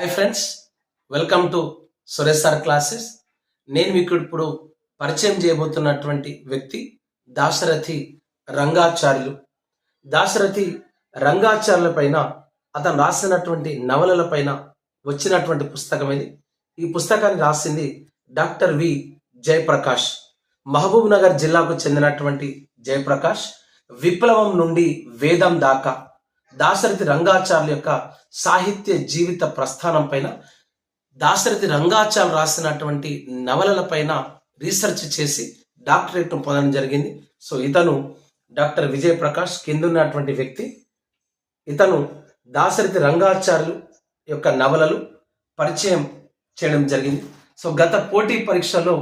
Hi friends welcome to Suresh sir classes నేను మీకు ఇప్పుడు పరిచయం చేయబోతున్నటువంటి వ్యక్తి దాశరథి రంగాచార్యులు. దాశరథి రంగాచార్యుల పైన అతను రాసినటువంటి నవలల పైన వచ్చినటువంటి పుస్తకం ఇది. ఈ పుస్తకాన్ని రాసింది doctor V Jayaprakash. Mahabubnagar జిల్లాకు చెందినటువంటి జయప్రకాష్. విప్లవం నుండి వేదం దాకా దాశరథి రంగాచార్యుల యొక్క సాహిత్య జీవిత ప్రస్థానం పైన దాశరథి రంగాచార్యులు రాసినటువంటి నవలల పైన రీసెర్చ్ చేసి డాక్టరేట్ పొందడం జరిగింది. సో ఇతను డాక్టర్ విజయ్ ప్రకాష్ కిందున్నటువంటి వ్యక్తి. ఇతను దాశరథి రంగాచార్యులు యొక్క నవలలు పరిచయం చేయడం జరిగింది. సో గత పోటీ పరీక్షలో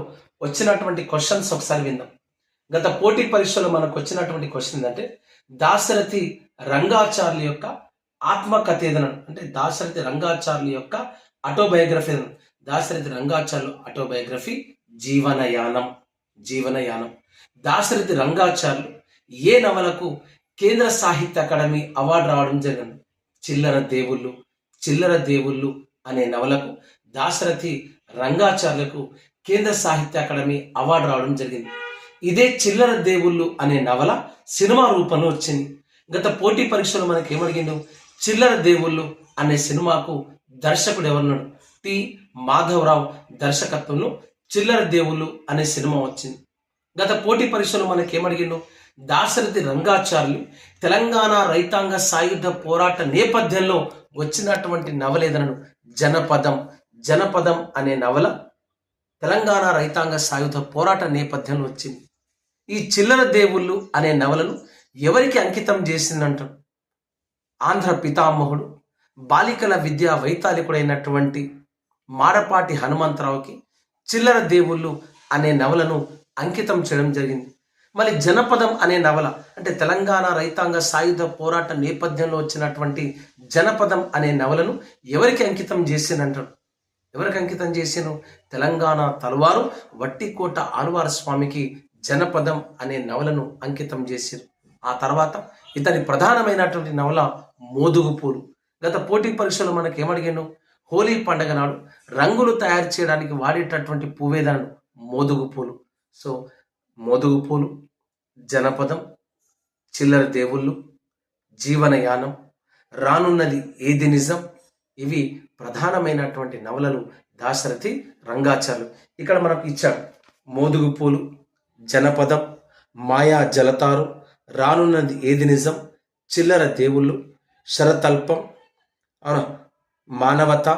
వచ్చినటువంటి క్వశ్చన్స్ ఒకసారి విందాం. గత పోటీ పరీక్షలో మనకు వచ్చినటువంటి క్వశ్చన్ ఏంటంటే దాశరథి రంగాచార్యుల యొక్క ఆత్మకథేదనం అంటే దాశరథి రంగాచార్యుల యొక్క ఆటోబయోగ్రఫీ దాశరథి రంగాచార్యులు ఆటోబయోగ్రఫీ జీవనయానం జీవనయానం. దాశరథి రంగాచార్యులు ఏ నవలకు కేంద్ర సాహిత్య అకాడమీ అవార్డు రావడం జరిగింది? చిల్లర దేవుళ్ళు చిల్లర దేవుళ్ళు అనే నవలకు దాశరథి రంగాచార్యులకు కేంద్ర సాహిత్య అకాడమీ అవార్డు రావడం జరిగింది. ఇదే చిల్లర దేవుళ్ళు అనే నవల సినిమా రూపంలో వచ్చింది. గత పోటీ పరీక్షలో మనకి ఏమడిగిండు చిల్లర దేవుళ్ళు అనే సినిమాకు దర్శకుడు ఎవరున్నాడు టి. మాధవరావు దర్శకత్వంలో చిల్లర దేవుళ్ళు అనే సినిమా వచ్చింది. గత పోటీ పరీక్షలో మనకి ఏమడిగిండు దాశరథి రంగాచార్యులు తెలంగాణ రైతాంగ సాయుధ పోరాట నేపథ్యంలో వచ్చినటువంటి నవలేదనను జనపదం జనపదం అనే నవల తెలంగాణ రైతాంగ సాయుధ పోరాట నేపథ్యంలో వచ్చింది. ఈ చిల్లర దేవుళ్ళు అనే నవలను ఎవరికి అంకితం చేసిందంటారు ఆంధ్ర పితామహుడు బాలికల విద్యా వైతాళికుడైనటువంటి మాడపాటి హనుమంతరావుకి చిల్లర దేవుళ్ళు అనే నవలను అంకితం చేయడం జరిగింది. మళ్ళీ జనపదం అనే నవల అంటే తెలంగాణ రైతాంగ సాయుధ పోరాట నేపథ్యంలో వచ్చినటువంటి జనపదం అనే నవలను ఎవరికి అంకితం చేసిందంటాడు ఎవరికి అంకితం చేసాను తెలంగాణ తలవారు వట్టికోట ఆళ్వార స్వామికి జనపదం అనే నవలను అంకితం చేశారు ఆ తర్వాత ఇతని ప్రధానమైనటువంటి నవల మోదుగు పూలు. గత పోటీ పరీక్షలో మనకి ఏమడిగాను హోలీ పండగ నాడు రంగులు తయారు చేయడానికి వాడేటటువంటి పువ్వేదనను మోదుగు పూలు. సో మోదుగు పూలు జనపదం చిల్లర దేవుళ్ళు జీవనయానం రానున్నది ఏది నిజం? ఇవి ప్రధానమైనటువంటి నవలలు దాశరథి రంగాచార్యులు ఇక్కడ మనకు ఇచ్చాడు. మోదుగు పూలు జనపదం మాయా జలతారు రానున్నది ఏది నిజం? చిల్లర దేవుళ్ళు శరతల్పం అవునా? మానవత